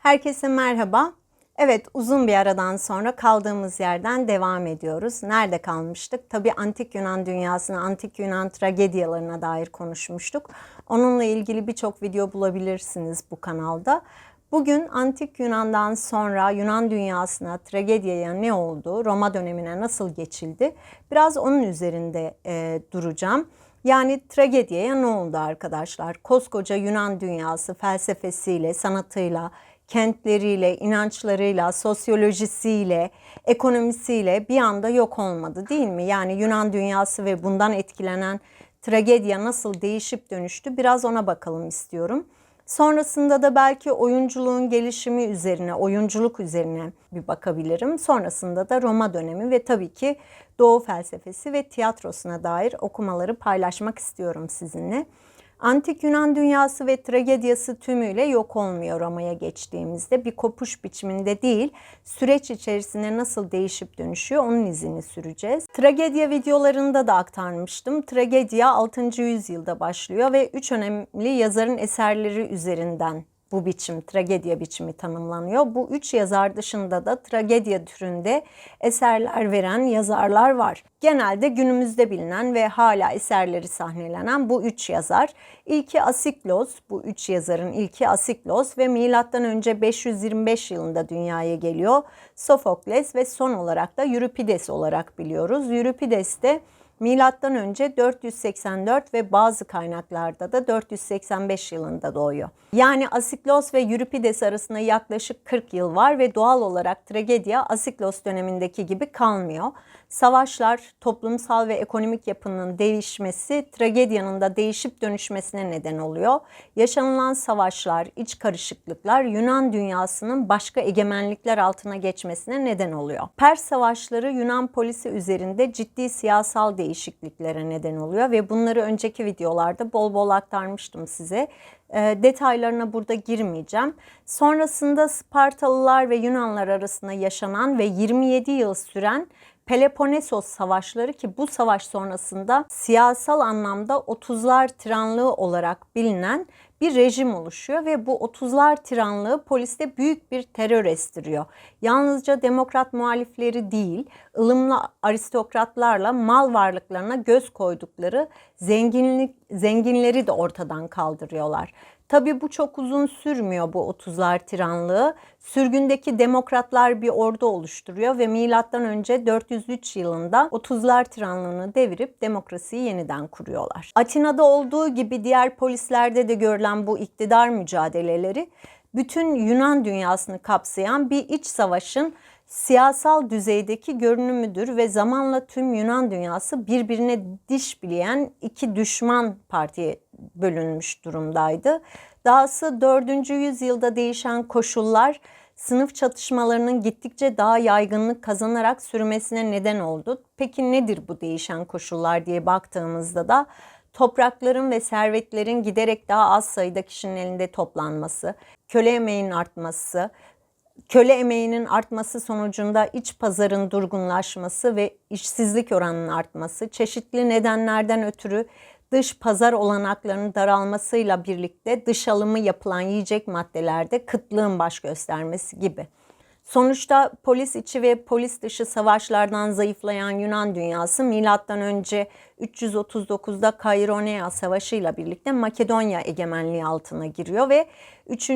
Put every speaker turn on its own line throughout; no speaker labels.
Herkese merhaba. Evet uzun bir aradan sonra kaldığımız yerden devam ediyoruz. Nerede kalmıştık? Tabii antik Yunan dünyasına, antik Yunan tragedyalarına dair konuşmuştuk. Onunla ilgili birçok video bulabilirsiniz bu kanalda. Bugün antik Yunan'dan sonra Yunan dünyasına, tragedyaya ne oldu, Roma dönemine nasıl geçildi? Biraz onun üzerinde e, duracağım. Yani tragediye ne oldu arkadaşlar? Koskoca Yunan dünyası felsefesiyle, sanatıyla, kentleriyle, inançlarıyla, sosyolojisiyle, ekonomisiyle bir anda yok olmadı değil mi? Yani Yunan dünyası ve bundan etkilenen tragedya nasıl değişip dönüştü biraz ona bakalım istiyorum. Sonrasında da belki oyunculuğun gelişimi üzerine, oyunculuk üzerine bir bakabilirim. Sonrasında da Roma dönemi ve tabii ki Doğu felsefesi ve tiyatrosuna dair okumaları paylaşmak istiyorum sizinle. Antik Yunan dünyası ve tragedyası tümüyle yok olmuyor Roma'ya geçtiğimizde. Bir kopuş biçiminde değil, süreç içerisinde nasıl değişip dönüşüyor onun izini süreceğiz. Tragedya videolarında da aktarmıştım. Tragedya 6. yüzyılda başlıyor ve üç önemli yazarın eserleri üzerinden bu biçim, tragedya biçimi tanımlanıyor. Bu üç yazar dışında da tragedya türünde eserler veren yazarlar var. Genelde günümüzde bilinen ve hala eserleri sahnelenen bu üç yazar. İlki Asiklos, bu üç yazarın ilki Asiklos ve milattan önce 525 yılında dünyaya geliyor. Sofokles ve son olarak da Euripides olarak biliyoruz. Euripides de Milattan önce 484 ve bazı kaynaklarda da 485 yılında doğuyor. Yani Asiklos ve Euripides arasında yaklaşık 40 yıl var ve doğal olarak tragedya Asiklos dönemindeki gibi kalmıyor. Savaşlar, toplumsal ve ekonomik yapının değişmesi tragedyanın da değişip dönüşmesine neden oluyor. Yaşanılan savaşlar, iç karışıklıklar Yunan dünyasının başka egemenlikler altına geçmesine neden oluyor. Pers savaşları Yunan polisi üzerinde ciddi siyasal değişikliklere neden oluyor ve bunları önceki videolarda bol bol aktarmıştım size. E, detaylarına burada girmeyeceğim. Sonrasında Spartalılar ve Yunanlar arasında yaşanan ve 27 yıl süren Peloponnesos savaşları ki bu savaş sonrasında siyasal anlamda 30'lar tiranlığı olarak bilinen bir rejim oluşuyor ve bu 30'lar tiranlığı poliste büyük bir terör estiriyor. Yalnızca demokrat muhalifleri değil, ılımlı aristokratlarla mal varlıklarına göz koydukları zenginlik zenginleri de ortadan kaldırıyorlar. Tabii bu çok uzun sürmüyor bu 30'lar tiranlığı. Sürgündeki demokratlar bir ordu oluşturuyor ve milattan önce 403 yılında 30'lar tiranlığını devirip demokrasiyi yeniden kuruyorlar. Atina'da olduğu gibi diğer polislerde de görülen bu iktidar mücadeleleri bütün Yunan dünyasını kapsayan bir iç savaşın siyasal düzeydeki görünümüdür ve zamanla tüm Yunan dünyası birbirine diş bileyen iki düşman partiye bölünmüş durumdaydı. Dahası 4. yüzyılda değişen koşullar sınıf çatışmalarının gittikçe daha yaygınlık kazanarak sürmesine neden oldu. Peki nedir bu değişen koşullar diye baktığımızda da toprakların ve servetlerin giderek daha az sayıda kişinin elinde toplanması, köle emeğinin artması, köle emeğinin artması sonucunda iç pazarın durgunlaşması ve işsizlik oranının artması, çeşitli nedenlerden ötürü dış pazar olanaklarının daralmasıyla birlikte dış alımı yapılan yiyecek maddelerde kıtlığın baş göstermesi gibi. Sonuçta polis içi ve polis dışı savaşlardan zayıflayan Yunan dünyası milattan önce 339'da Kaironea Savaşı ile birlikte Makedonya egemenliği altına giriyor ve 3.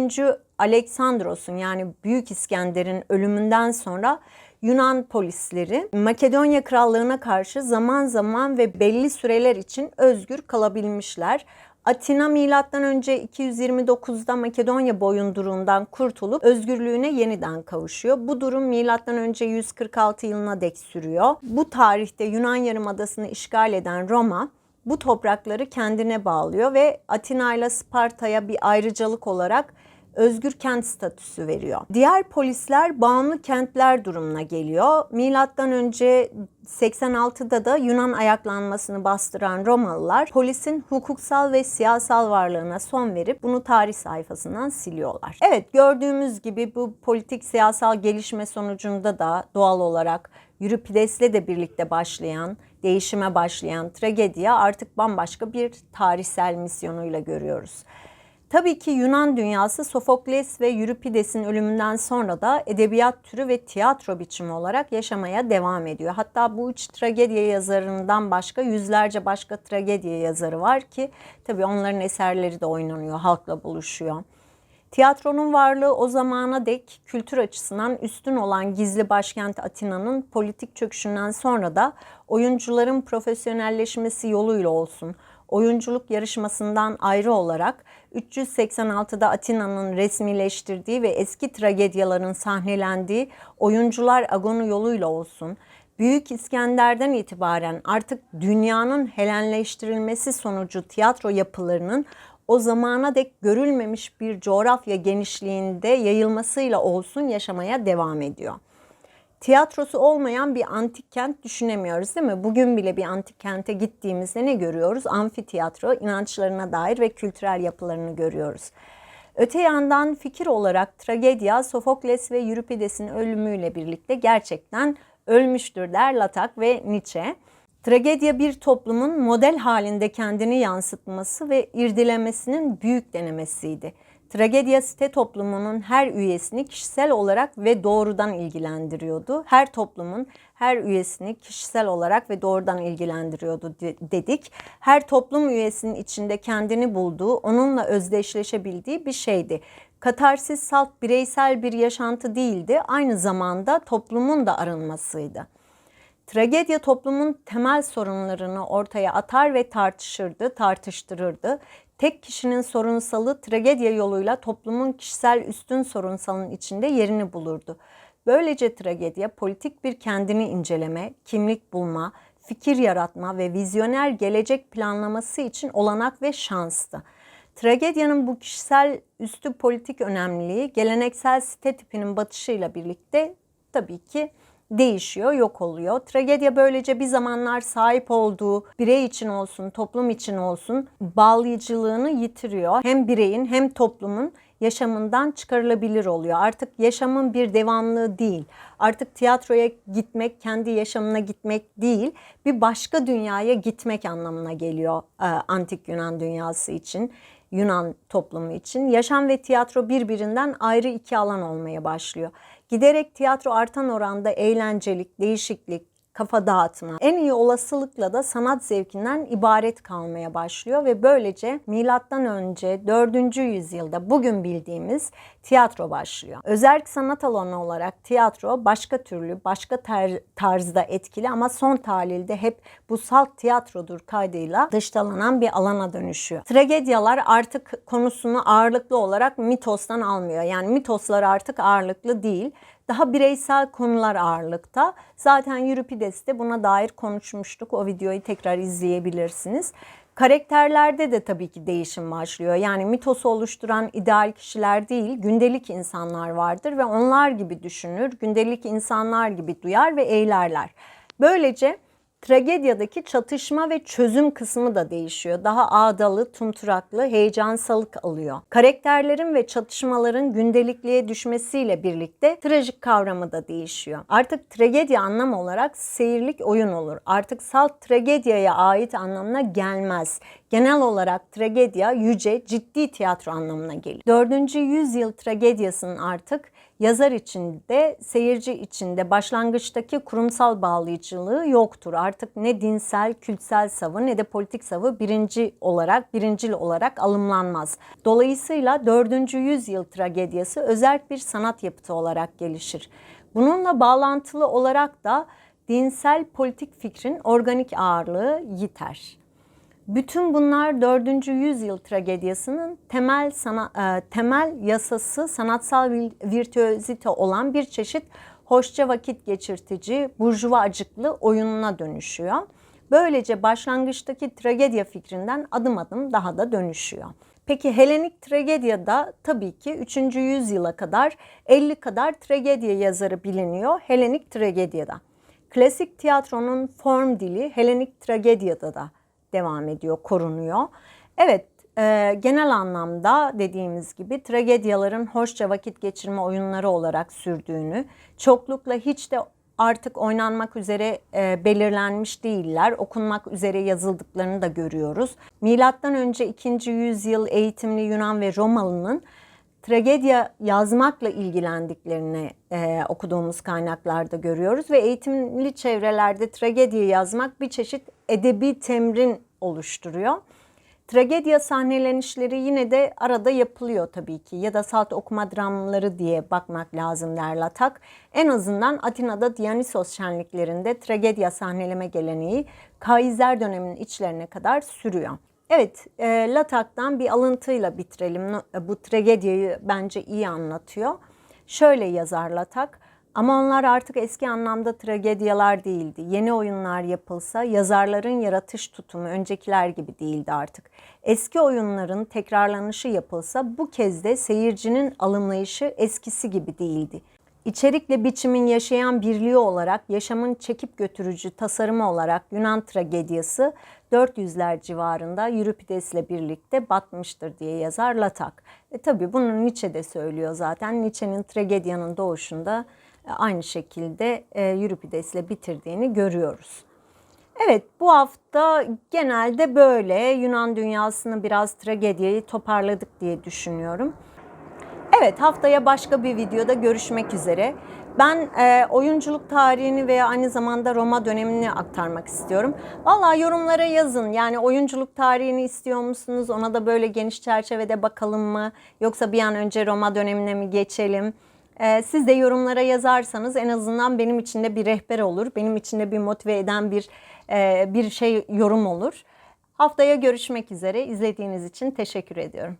Aleksandros'un yani Büyük İskender'in ölümünden sonra Yunan polisleri Makedonya Krallığı'na karşı zaman zaman ve belli süreler için özgür kalabilmişler. Atina milattan önce 229'da Makedonya boyunduruğundan kurtulup özgürlüğüne yeniden kavuşuyor. Bu durum milattan önce 146 yılına dek sürüyor. Bu tarihte Yunan Yarımadası'nı işgal eden Roma bu toprakları kendine bağlıyor ve Atina ile Sparta'ya bir ayrıcalık olarak özgür kent statüsü veriyor. Diğer polisler bağımlı kentler durumuna geliyor. Milattan önce 86'da da Yunan ayaklanmasını bastıran Romalılar polisin hukuksal ve siyasal varlığına son verip bunu tarih sayfasından siliyorlar. Evet gördüğümüz gibi bu politik siyasal gelişme sonucunda da doğal olarak Euripides'le de birlikte başlayan, değişime başlayan tragediya artık bambaşka bir tarihsel misyonuyla görüyoruz. Tabii ki Yunan dünyası Sofokles ve Euripides'in ölümünden sonra da edebiyat türü ve tiyatro biçimi olarak yaşamaya devam ediyor. Hatta bu üç tragedya yazarından başka yüzlerce başka tragedya yazarı var ki tabii onların eserleri de oynanıyor, halkla buluşuyor. Tiyatronun varlığı o zamana dek kültür açısından üstün olan gizli başkent Atina'nın politik çöküşünden sonra da oyuncuların profesyonelleşmesi yoluyla olsun, oyunculuk yarışmasından ayrı olarak 386'da Atina'nın resmileştirdiği ve eski tragedyaların sahnelendiği oyuncular agonu yoluyla olsun, Büyük İskender'den itibaren artık dünyanın helenleştirilmesi sonucu tiyatro yapılarının o zamana dek görülmemiş bir coğrafya genişliğinde yayılmasıyla olsun yaşamaya devam ediyor. Tiyatrosu olmayan bir antik kent düşünemiyoruz değil mi? Bugün bile bir antik kente gittiğimizde ne görüyoruz? Amfiteyatro, inançlarına dair ve kültürel yapılarını görüyoruz. Öte yandan fikir olarak tragedya Sofokles ve Euripides'in ölümüyle birlikte gerçekten ölmüştür der Latak ve Nietzsche. Tragedya bir toplumun model halinde kendini yansıtması ve irdilemesinin büyük denemesiydi. Tragedya site toplumunun her üyesini kişisel olarak ve doğrudan ilgilendiriyordu. Her toplumun her üyesini kişisel olarak ve doğrudan ilgilendiriyordu dedik. Her toplum üyesinin içinde kendini bulduğu, onunla özdeşleşebildiği bir şeydi. Katarsis salt bireysel bir yaşantı değildi, aynı zamanda toplumun da arınmasıydı. Tragedya toplumun temel sorunlarını ortaya atar ve tartışırdı, tartıştırırdı. Tek kişinin sorunsalı tragedya yoluyla toplumun kişisel üstün sorunsalın içinde yerini bulurdu. Böylece tragedya politik bir kendini inceleme, kimlik bulma, fikir yaratma ve vizyoner gelecek planlaması için olanak ve şanstı. Tragedyanın bu kişisel üstü politik önemliliği geleneksel site tipinin batışıyla birlikte tabii ki değişiyor, yok oluyor. Tragedya böylece bir zamanlar sahip olduğu birey için olsun, toplum için olsun bağlayıcılığını yitiriyor. Hem bireyin hem toplumun yaşamından çıkarılabilir oluyor. Artık yaşamın bir devamlığı değil. Artık tiyatroya gitmek, kendi yaşamına gitmek değil, bir başka dünyaya gitmek anlamına geliyor e, antik Yunan dünyası için. Yunan toplumu için yaşam ve tiyatro birbirinden ayrı iki alan olmaya başlıyor. Giderek tiyatro artan oranda eğlencelik, değişiklik, kafa dağıtma en iyi olasılıkla da sanat zevkinden ibaret kalmaya başlıyor ve böylece milattan önce 4. yüzyılda bugün bildiğimiz tiyatro başlıyor. Özerk sanat alanı olarak tiyatro başka türlü, başka tarzda etkili ama son tahlilde hep bu salt tiyatrodur kaydıyla dıştalanan bir alana dönüşüyor. Tragedyalar artık konusunu ağırlıklı olarak mitostan almıyor. Yani mitoslar artık ağırlıklı değil daha bireysel konular ağırlıkta. Zaten Euripides'te buna dair konuşmuştuk. O videoyu tekrar izleyebilirsiniz. Karakterlerde de tabii ki değişim başlıyor. Yani mitosu oluşturan ideal kişiler değil, gündelik insanlar vardır ve onlar gibi düşünür, gündelik insanlar gibi duyar ve eylerler. Böylece Tragedyadaki çatışma ve çözüm kısmı da değişiyor. Daha ağdalı, tumturaklı, heyecansalık alıyor. Karakterlerin ve çatışmaların gündelikliğe düşmesiyle birlikte trajik kavramı da değişiyor. Artık tragedya anlam olarak seyirlik oyun olur. Artık salt tragedyaya ait anlamına gelmez. Genel olarak tragedya yüce, ciddi tiyatro anlamına geliyor. 4. yüzyıl tragedyasının artık yazar içinde, seyirci içinde başlangıçtaki kurumsal bağlayıcılığı yoktur. Artık ne dinsel, kültsel savı ne de politik savı birinci olarak, birincil olarak alımlanmaz. Dolayısıyla 4. yüzyıl tragediyası özerk bir sanat yapıtı olarak gelişir. Bununla bağlantılı olarak da dinsel politik fikrin organik ağırlığı yiter. Bütün bunlar 4. yüzyıl tragedyasının temel sana, e, temel yasası sanatsal virtüözite olan bir çeşit hoşça vakit geçirtici, burjuva acıklı oyununa dönüşüyor. Böylece başlangıçtaki tragedya fikrinden adım adım daha da dönüşüyor. Peki Helenik tragedyada tabii ki 3. yüzyıla kadar 50 kadar tragedya yazarı biliniyor Helenik tragedyada. Klasik tiyatronun form dili Helenik tragedyada da devam ediyor, korunuyor. Evet, e, genel anlamda dediğimiz gibi tragedyaların hoşça vakit geçirme oyunları olarak sürdüğünü, çoklukla hiç de artık oynanmak üzere e, belirlenmiş değiller. Okunmak üzere yazıldıklarını da görüyoruz. Milattan önce 2. yüzyıl eğitimli Yunan ve Romalı'nın tragedya yazmakla ilgilendiklerini e, okuduğumuz kaynaklarda görüyoruz ve eğitimli çevrelerde tragedya yazmak bir çeşit edebi temrin oluşturuyor. Tragedya sahnelenişleri yine de arada yapılıyor tabii ki ya da salt okuma dramları diye bakmak lazım der Latak. En azından Atina'da Dionysos şenliklerinde tragedya sahneleme geleneği Kaiser döneminin içlerine kadar sürüyor. Evet, e, Latak'tan bir alıntıyla bitirelim. No- Bu tragediyi bence iyi anlatıyor. Şöyle yazar Latak. Ama onlar artık eski anlamda tragedyalar değildi. Yeni oyunlar yapılsa yazarların yaratış tutumu öncekiler gibi değildi artık. Eski oyunların tekrarlanışı yapılsa bu kez de seyircinin alımlayışı eskisi gibi değildi. İçerikle biçimin yaşayan birliği olarak, yaşamın çekip götürücü tasarımı olarak Yunan tragedyası 400'ler civarında Euripides'le birlikte batmıştır diye yazar Latak. E tabi bunu Nietzsche de söylüyor zaten. Nietzsche'nin tragedyanın doğuşunda e, aynı şekilde e, Euripides'le bitirdiğini görüyoruz. Evet bu hafta genelde böyle Yunan dünyasını biraz tragediyi toparladık diye düşünüyorum. Evet haftaya başka bir videoda görüşmek üzere. Ben e, oyunculuk tarihini ve aynı zamanda Roma dönemini aktarmak istiyorum. Valla yorumlara yazın. Yani oyunculuk tarihini istiyor musunuz? Ona da böyle geniş çerçevede bakalım mı? Yoksa bir an önce Roma dönemine mi geçelim? E, siz de yorumlara yazarsanız en azından benim için de bir rehber olur. Benim için de bir motive eden bir e, bir şey yorum olur. Haftaya görüşmek üzere. İzlediğiniz için teşekkür ediyorum.